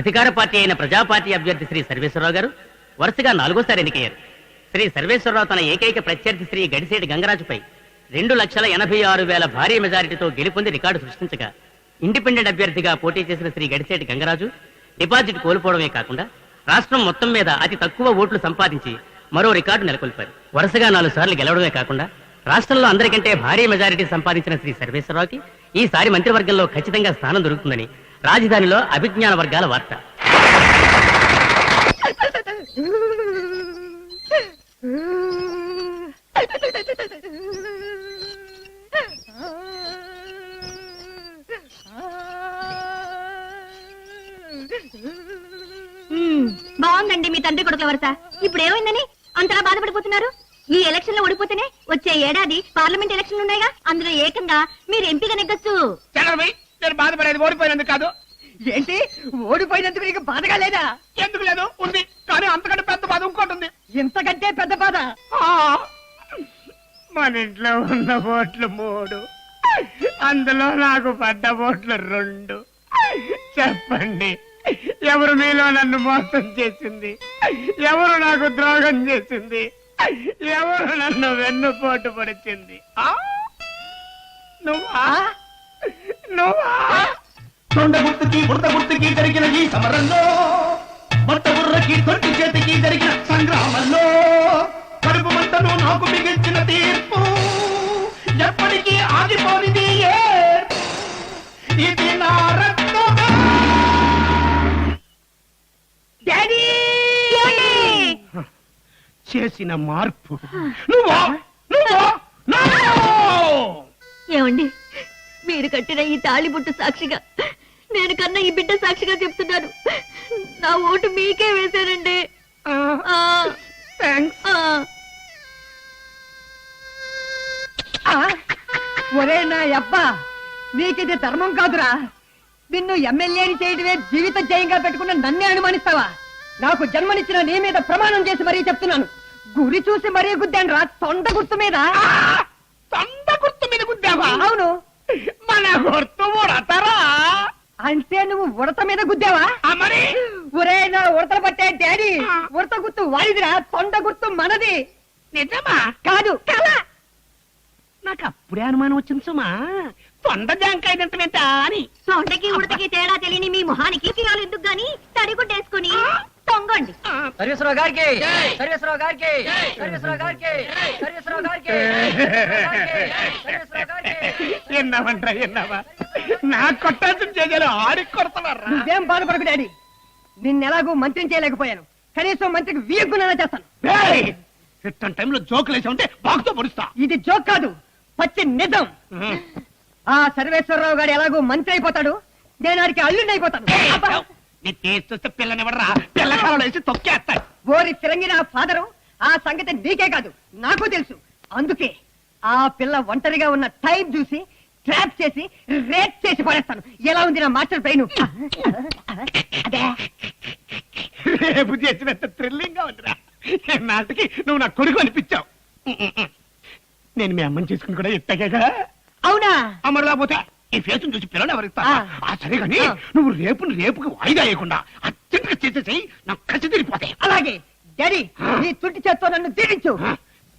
అధికార పార్టీ అయిన ప్రజా పార్టీ అభ్యర్థి శ్రీ సర్వేశ్వరరావు గారు వరుసగా నాలుగోసారి ఎన్నికయ్యారు. శ్రీ సర్వేశ్వరరావు తన ఏకైక ప్రత్యర్థి శ్రీ గడిసేటి గంగరాజుపై రెండు లక్షల ఎనభై ఆరు వేల భారీ మెజారిటీతో గెలుపొంది రికార్డు సృష్టించగా ఇండిపెండెంట్ అభ్యర్థిగా పోటీ చేసిన శ్రీ గడిసేటి గంగరాజు డిపాజిట్ కోల్పోవడమే కాకుండా రాష్ట్రం మొత్తం మీద అతి తక్కువ ఓట్లు సంపాదించి మరో రికార్డు నెలకొల్పారు. వరుసగా నాలుగు సార్లు గెలవడమే కాకుండా రాష్ట్రంలో అందరికంటే భారీ మెజారిటీ సంపాదించిన శ్రీ సర్వేశ్వరరావుకి ఈసారి మంత్రివర్గంలో ఖచ్చితంగా స్థానం దొరుకుతుందని రాజధానిలో అభిజ్ఞాన వర్గాల వార్త. బాగుందండి మీ తండ్రి కొడుకుల వరుస. ఇప్పుడు ఏమైందని? అంతలా బాధపడిపోతున్నారు? ఈ ఎలక్షన్లో ఓడిపోతేనే వచ్చే ఏడాది పార్లమెంట్ ఎలక్షన్ ఉన్నాయిగా. అందులో ఏకంగా మీరు ఎంపీగా నెగ్గొచ్చు. నేను బాధపడేది ఓడిపోయినందుకు కాదు. ఏంటి? ఓడిపోయినందుకు నీకు బాధగా లేదా? ఎందుకు లేదు? ఉంది. కానీ అంతకంటే పెద్ద బాధ ఇంకోటి ఉంది. ఇంతకంటే పెద్ద బాధ? ఆ, మన ఇంట్లో ఉన్న ఓట్లు మూడు. అందులో నాకు పడ్డ ఓట్లు రెండు. చెప్పండి. ఎవరు మీలో నన్ను మోసం చేసింది? ఎవరు నాకు ద్రోహం చేసింది? ఎవరు నన్ను వెన్నుపోటు పడిచింది? ఆ? నువ్వా? నువ్వా తొండ గుర్తుకి బురద గుర్తుకి జరిగిన ఈ సమరంలో మొట్ట బుర్రకి తొట్టి చేతికి జరిగిన సంగ్రామంలో కడుపు మంటను నాకు మిగిల్చిన తీర్పు ఎప్పటికీ ఆగిపోనిది. ఇది నా రక్తమే డాడీ! చేసిన మార్పు. నువ్వు! ఏమండి? మీరు కట్టిన ఈ తాళిబుట్టు సాక్షిగా నేను కన్నా ఈ బిడ్డ సాక్షిగా చెప్తున్నాను. నా ఓటు మీకే వేశానండి. ఆ, థాంక్స్. ఆ. ఒరే నా అబ్బా నీకిది ధర్మం కాదురా. నిన్ను ఎమ్మెల్యేని చేయడమే జీవిత జయంగా పెట్టుకున్న నన్నే అనుమానిస్తావా? నాకు జన్మనిచ్చిన నీ మీద ప్రమాణం చేసి మరీ చెప్తున్నాను. గురి చూసి మరీ గుద్దాను రా తొండ గుర్తు మీద! తొండ గుర్తు మీద గుద్దావా? అవును. మన గుర్తు ఉడతారా? అంటే నువ్వు ఉడత మీద గుద్దావా? మరి? ఒరే నా ఉడతలు పట్టే డాడీ. ఉడత గుర్తు వాడిదిరా తొండ గుర్తు మనది. నిజమా? కాదు. కల నాకు అప్పుడే అనుమానం వచ్చింది సుమా. తొండ జాంకాయ తింటమేంటా అని. తొండకి ఉడతకి తేడా తెలియని మీ మొహానికి ఫిరాలు ఎందుకు గాని? తడిగుడ్డేసుకుని. తొంగండి సర్వేశ్వరరావు గారికి. సర్వేశ్వరరావు గారికి. సర్వేశ్వరరావు గారికి. సర్వేశ్వరరావు గారికి. ఎన్నావంటా ఎన్నావా? నా కొట్టాల్సిన చేయాలి ఆడికి కొడతావారా నువ్వేం బాధపడకు డాడీ. నిన్నెలాగూ మంత్రిని చేయలేకపోయాను. కనీసం మంత్రికి వీయగ్గునైనా చేస్తాను. ఇట్టని టైంలో జోకులు వేసి ఉంటే బాగుతో పొడుస్తా. ఇది జోక్ కాదు పచ్చి నిజం. ఆ సర్వేశ్వరరావు గారు ఎలాగూ మంత్రి అయిపోతాడు నేను ఆడికి అల్లుండి అయిపోతాను అబ్బా! నీ టేస్ట్ వస్తే పిల్లనివ్వడరా పిల్లకాలలో వేసి తొక్కేస్తాడు ఓరి తిరంగిన ఆ ఫాదరు ఆ సంగతి నీకే కాదు నాకు తెలుసు. అందుకే ఆ పిల్ల ఒంటరిగా ఉన్న టైం చూసి ట్రాప్ చేసి రేట్ చేసి పడేస్తాను. ఎలా ఉంది నా మాస్టర్ బ్రెయిన్? అదే. రేపు చేసినంత థ్రిల్లింగ్గా ఉందిరా. నాటికి నువ్వు నా కొడుకు అనిపించావు. నేను మీ అమ్మని చేసుకుని కూడా ఎట్టాగా అవునా? అమ్మడు రాకపోతే ఈ ఫేసును చూసి పిల్లలు ఎవరిస్తా ఆ. సరే కానీ. నువ్వు రేపు రేపుకి వాయిదా వేయకుండా అత్యంతగా చేసేసి నాకు కసి తిరిగిపోతాయి అలాగే. డాడీ నీ తుట్టి చేత్తో నన్ను దీవించు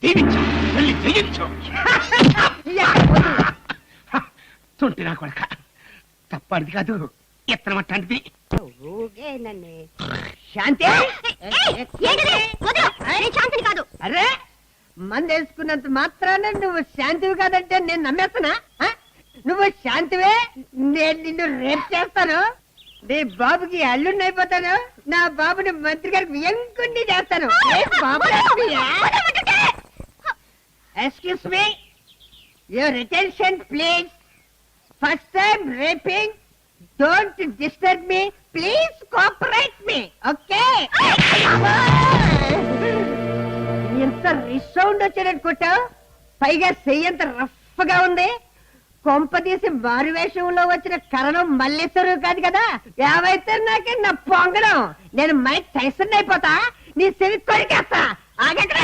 దీవించు వెళ్ళి జయించు. తుంటి నా కొడక. తప్పటిది కాదు. ఎత్తనం అట్లాంటిది. శాంతి? శాంతిని కాదు. అరే! మంది వేసుకున్నంత మాత్రాన నువ్వు శాంతివి కాదంటే నేను నమ్మేస్తున్నా? నువ్వు శాంతివే? నేను నిన్ను రేప్ చేస్తాను. నీ బాబుకి అల్లుడిని అయిపోతాను. నా బాబుని మంత్రి గారికి ఎంకుండి చేస్తాను. Excuse me your attention please first time rapping don't disturb me please cooperate me okay ఎంత రిసౌండ్ వచ్చినట్టు కొట్టావు పైగా చెయ్యంత రఫ్గా ఉంది. కొంప తీసి వేషంలో వచ్చిన కరణం మల్లేశ్వరు కాదు కదా? ఏవైతే నాకే నా పొంగడం? నేను మైక్ టైసన్ అయిపోతా నీ చెవి కొరికేస్తా. ఆగక్కడ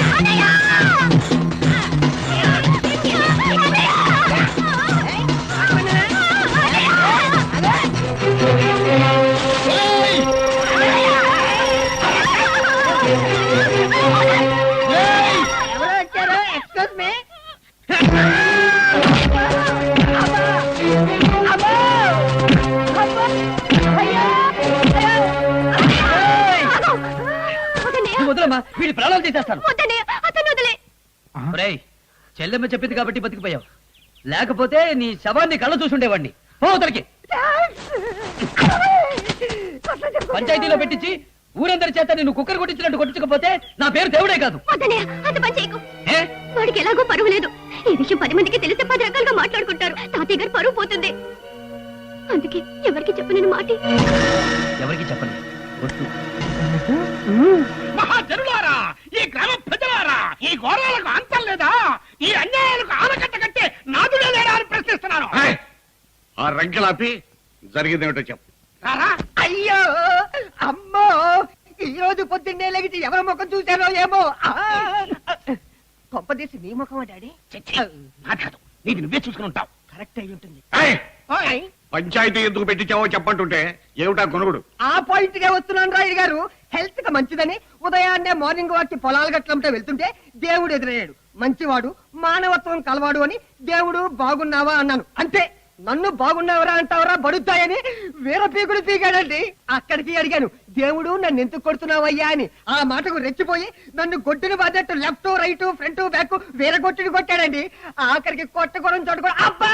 వదలమ్మా వీడి ప్రాణాలు తీసేస్తాను వద్దండి అతను వదిలే. ఒరేయ్ చెల్లెమ్మ చెప్పింది కాబట్టి బతికిపోయావు. లేకపోతే నీ శవాన్ని కళ్ళ చూసుండేవాడిని పో అవతలికి పంచాయతీలో పెట్టించి ఊరందరి చేత నిన్ను కుక్కర్ కొట్టించినట్టు కొట్టించకపోతే నా పేరు దేవుడే కాదు. వద్దనే అంత పని చేయకు. ఏ? వాడికి ఎలాగో పరువు లేదు. ఈ విషయం పది మందికి తెలిస్తే పది రకాలుగా మాట్లాడుకుంటారు. తాతయ్య గారు పరువు పోతుంది. అందుకే ఎవరికి చెప్పనని మాటి? ఎవరికి చెప్పండి మహాజనులారా ఈ గ్రామ ప్రజలారా ఈ ఘోరాలకు అంతం లేదా? ఈ అన్యాయాలకు ఆనకట్ట కట్టే నాదుడే లేడా అని ప్రశ్నిస్తున్నాను! ఆ రంకెలాపి జరిగిందేమిటో చెప్పు. అయ్యో అమ్మో ఈ రోజు పొద్దున్నే లెగిచి ఎవరి ముఖం చూశారో ఏమో? ఆ! కొంపదీసి నీ ముఖమా డాడీ? చిచ్చి, మాట్లాడు నీది నువ్వే చూసుకుని ఉంటావు. కరెక్ట్ అయి ఉంటుంది. పంచాయతీ ఎందుకు పెట్టించావో చెప్పంటుంటే ఏమిటా కొనుగుడు ఆ పాయింట్గా వస్తున్నాను రాయుడు గారు. హెల్త్కి మంచిదని ఉదయాన్నే మార్నింగ్ వాక్కి పొలాలు గట్లంటే వెళ్తుంటే దేవుడు ఎదురయ్యాడు. మంచివాడు మానవత్వం కలవాడు అని దేవుడు బాగున్నావా అన్నాను. అంతే నన్ను బాగున్నావరా అంటావరా బడుద్దాయని వీర పీకుడు పీకాడండి. అక్కడికి అడిగాను దేవుడు నన్ను ఎందుకు కొడుతున్నావయ్యా అని. ఆ మాటకు రెచ్చిపోయి నన్ను గొడ్డును బాధట్టు లెఫ్ట్ రైట్ ఫ్రంట్ బ్యాక్ వీర కొట్టుని కొట్టాడండి. ఆఖరికి కొట్టకూడని చోట కూడా అబ్బా!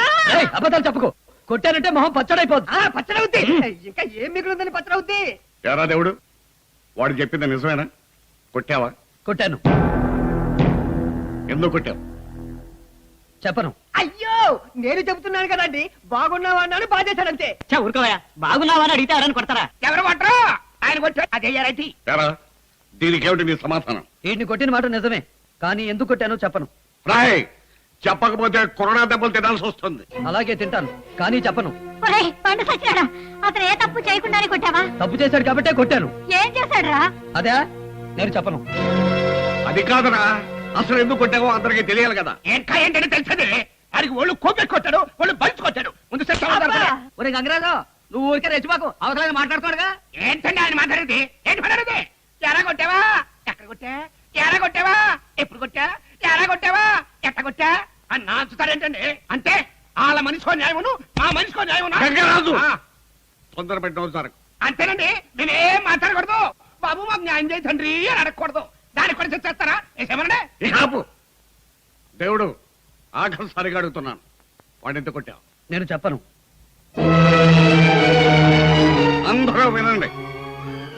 అబద్ధాలు చెప్పుకో. కొట్టానంటే మొహం పచ్చడైపోద్ది ఆ పచ్చడవుద్ది. ఇంకా ఏం మిగులుందని పచ్చడవుద్ది. ఎరా దేవుడు? వాడు చెప్పింది నిజమేనా? కొట్టావా? కొట్టాను. ఎందుకు కొట్టావు? చెప్పను. అయ్యో నేను చెబుతున్నాను కదండి. బాగున్నావా అన్నాడు బాధేశాడంతే ఊరుకోవా బాగున్నావా అని అడిగితే ఎవరైనా కొడతారా? ఎవరు కొట్టరు? ఆయన కొట్టాడు అదే రైతి? ఎరా దీనికేమిటి నీ సమాధానం? వీడిని కొట్టిన మాట నిజమే. కానీ ఎందుకు కొట్టానో చెప్పను. రాయ్! చెప్పకపోతే కరోనా దెబ్బలు తినాల్సి వస్తుంది. అలాగే తింటాను కానీ చెప్పను. ఒరేయ్, పండు సచ్చాడా అతను ఏ తప్పు చేయకుండానే కొట్టావా? తప్పు చేశాడు కాబట్టే కొట్టాను. ఏం చేశాడురా? అదే నేను చెప్పను. అది కాదరా అసలు ఎందుకు కొట్టావో అందరికీ తెలియాలి కదా. ఇంకా ఏంటని తెలిసేది? వాడికి ఒళ్ళు కొబ్బె కొట్టాడు ఒళ్ళు బంచి కొట్టాడు. ముందు సెట్ అవ్వదాం ఒరే గంగరాజు నువ్వు ఊరికే రెచ్చిపోకు అవసరంగా మాట్లాడుకోడుగా ఏంటండి ఆయన మాట్లాడేది? ఏంటి మాట్లాడేది? ఎలా కొట్టావా? ఎక్కడ కొట్టా? ఎలా కొట్టావా? ఎప్పుడు కొట్టా? ఎలా కొట్టావా? ఎట్ట కొట్టా? అని నాచుతారేంటండి అంటే వాళ్ళ మనిషికో న్యాయమును మా మనిషికో న్యాయమును? గంగరాజు! తొందర పెట్టిన సార్. అంతేనండి నేనేం మాట్లాడకూడదు. బాబు మాకు న్యాయం చేయి తండ్రి అని అడగకూడదు. దానికి కూడా చేస్తారా ఏమనండి ఇక ఆపు. దేవుడు ఆఖరిసారిగా అడుగుతున్నాను. వాడిని ఎందుకు కొట్టావు? నేను చెప్పను. అందరూ వినండి.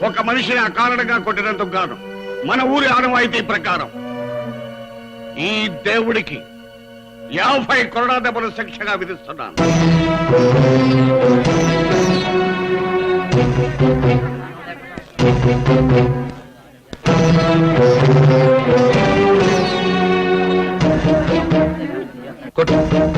ఒక మనిషిని అకారణంగా కొట్టినందుకు కాదు మన ఊరి ఆనవాయితీ ప్రకారం ఈ దేవుడికి యాభై కొరడా దెబ్బలు శిక్షగా విధిస్తున్నాను. కొట్టు.